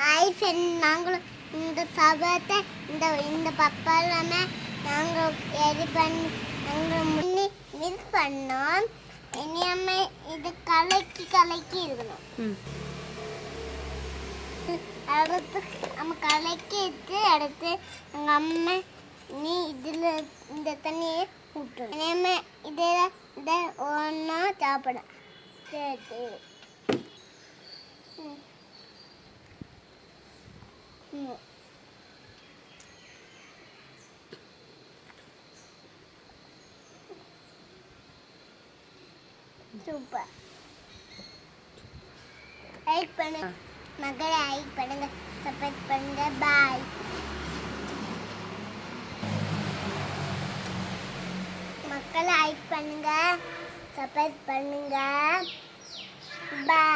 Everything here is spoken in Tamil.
ஹாய் ஃப்ரெண்ட் நாங்களும் இந்த சபத்தை இந்த இந்த பப்பாலாம நாங்கள் ரெடி பண்ணி நாங்கள் முன்னே மிஸ் பண்ணோம். இனியாம இது கலக்கி கலக்கி இருக்கணும். அடுத்து நம்ம கலக்கிட்டு அடுத்து எங்கள் அம்மா நீ இதில் இந்த தண்ணியை விட்டுரும் இனிமே இதில் இதை ஒன்றா சாப்பிட. சரி சரி. ம். ம். சூப்பர். லைக் பண்ணுங்க மக்களை லைக் பண்ணுங்க. சப்போர்ட் பண்ணுங்க. பாய் மக்களை லைக் பண்ணுங்க. சப்போர்ட் பண்ணுங்க. பாய்